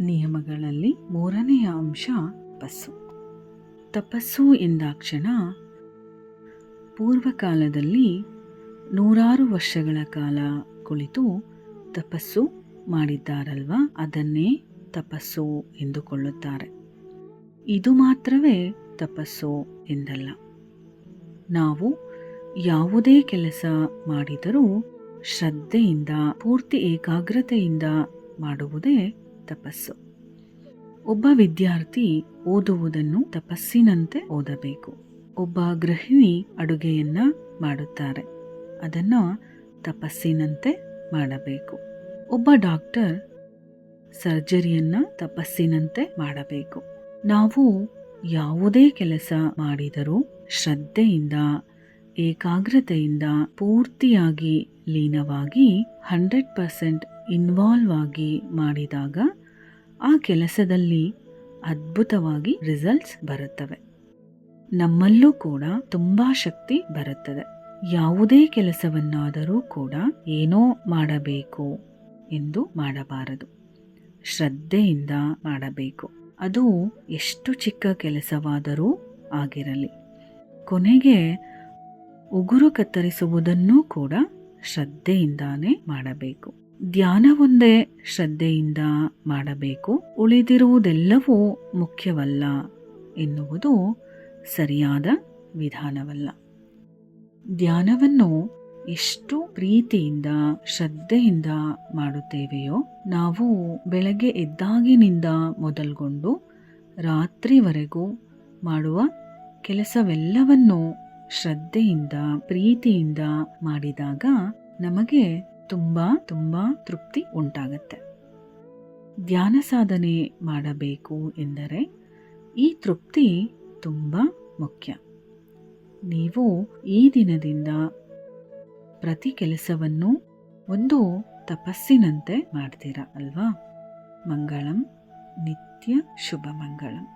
ನಿಯಮಗಳಲ್ಲಿ ಮೂರನೆಯ ಅಂಶ ತಪಸ್ಸು. ತಪಸ್ಸು ಎಂದಾಕ್ಷಣ ಪೂರ್ವಕಾಲದಲ್ಲಿ ನೂರಾರು ವರ್ಷಗಳ ಕಾಲ ಕುಳಿತು ತಪಸ್ಸು ಮಾಡಿದ್ದಾರಲ್ವ? ಅದನ್ನೇ ತಪಸ್ಸು ಎಂದುಕೊಳ್ಳುತ್ತಾರೆ. ಇದು ಮಾತ್ರವೇ ತಪಸ್ಸು ಎಂದಲ್ಲ. ನಾವು ಯಾವುದೇ ಕೆಲಸ ಮಾಡಿದರೂ ಶ್ರದ್ಧೆಯಿಂದ, ಪೂರ್ತಿ ಏಕಾಗ್ರತೆಯಿಂದ ಮಾಡುವುದೇ ತಪಸ್ಸು. ಒಬ್ಬ ವಿದ್ಯಾರ್ಥಿ ಓದುವುದನ್ನು ತಪಸ್ಸಿನಂತೆ ಓದಬೇಕು. ಒಬ್ಬ ಗೃಹಿಣಿ ಅಡುಗೆಯನ್ನ ಮಾಡುತ್ತಾರೆ. ಅದನ್ನು ತಪಸ್ಸಿನಂತೆ ಮಾಡಬೇಕು. ಒಬ್ಬ ಡಾಕ್ಟರ್ ಸರ್ಜರಿಯನ್ನ ತಪಸ್ಸಿನಂತೆ ಮಾಡಬೇಕು. ನಾವು ಯಾವುದೇ ಕೆಲಸ ಮಾಡಿದರೂ ಶ್ರದ್ಧೆಯಿಂದ, ಏಕಾಗ್ರತೆಯಿಂದ, ಪೂರ್ತಿಯಾಗಿ ಲೀನವಾಗಿ, ಹಂಡ್ರೆಡ್ ಪರ್ಸೆಂಟ್ ಇನ್ವಾಲ್ವ್ ಆಗಿ ಮಾಡಿದಾಗ ಆ ಕೆಲಸದಲ್ಲಿ ಅದ್ಭುತವಾಗಿ ರಿಸಲ್ಟ್ಸ್ ಬರುತ್ತವೆ. ನಮ್ಮಲ್ಲೂ ಕೂಡ ತುಂಬಾ ಶಕ್ತಿ ಬರುತ್ತದೆ. ಯಾವುದೇ ಕೆಲಸವನ್ನಾದರೂ ಕೂಡ ಏನೋ ಮಾಡಬೇಕು ಎಂದು ಮಾಡಬಾರದು. ಶ್ರದ್ಧೆಯಿಂದ ಮಾಡಬೇಕು. ಅದು ಎಷ್ಟು ಚಿಕ್ಕ ಕೆಲಸವಾದರೂ ಆಗಿರಲಿ. ಕೊನೆಗೆ ಉಗುರು ಕತ್ತರಿಸುವುದನ್ನೂ ಕೂಡ ಶ್ರದ್ಧೆಯಿಂದಾನೇ ಮಾಡಬೇಕು. ಧ್ಯಾನವೊಂದೇ ಶ್ರದ್ಧೆಯಿಂದ ಮಾಡಬೇಕು. ಉಳಿದಿರುವುದೆಲ್ಲವೂ ಮುಖ್ಯವಲ್ಲ ಎನ್ನುವುದು ಸರಿಯಾದ ವಿಧಾನವಲ್ಲ. ಧ್ಯಾನವನ್ನು ಎಷ್ಟು ಪ್ರೀತಿಯಿಂದ, ಶ್ರದ್ಧೆಯಿಂದ ಮಾಡುತ್ತೇವೆಯೋ, ನಾವು ಬೆಳಗ್ಗೆ ಎದ್ದಾಗಿನಿಂದ ಮೊದಲ್ಗೊಂಡು ರಾತ್ರಿವರೆಗೂ ಮಾಡುವ ಕೆಲಸವೆಲ್ಲವನ್ನು ಶ್ರದ್ಧೆಯಿಂದ, ಪ್ರೀತಿಯಿಂದ ಮಾಡಿದಾಗ ನಮಗೆ ತುಂಬ ತುಂಬ ತೃಪ್ತಿ ಉಂಟಾಗತ್ತೆ. ಧ್ಯಾನ ಸಾಧನೆ ಮಾಡಬೇಕು ಎಂದರೆ ಈ ತೃಪ್ತಿ ತುಂಬ ಮುಖ್ಯ. ನೀವು ಈ ದಿನದಿಂದ ಪ್ರತಿ ಕೆಲಸವನ್ನು ಒಂದು ತಪಸ್ಸಿನಂತೆ ಮಾಡ್ತೀರಾ ಅಲ್ವಾ? ಮಂಗಳಂ ನಿತ್ಯ ಶುಭ ಮಂಗಳಂ.